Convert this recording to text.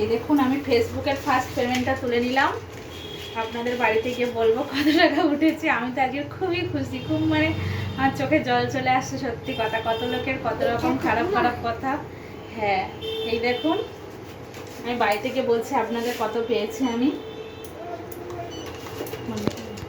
এই দেখুন আমি ফেসবুকের ফার্স্ট পেমেন্টটা তুলে নিলাম। আপনাদের বাড়িতে গিয়ে বলব কত টাকা উঠেছে। আমি তো আজকে খুবই খুশি খুব মানে আমার চোখে জল চলে আসছে সত্যি কথা। কত লোকের কত রকম খারাপ খারাপ কথা। হ্যাঁ এই দেখুন আমি বাড়ি থেকে বলছি আপনাদের কত পেয়েছি আমি।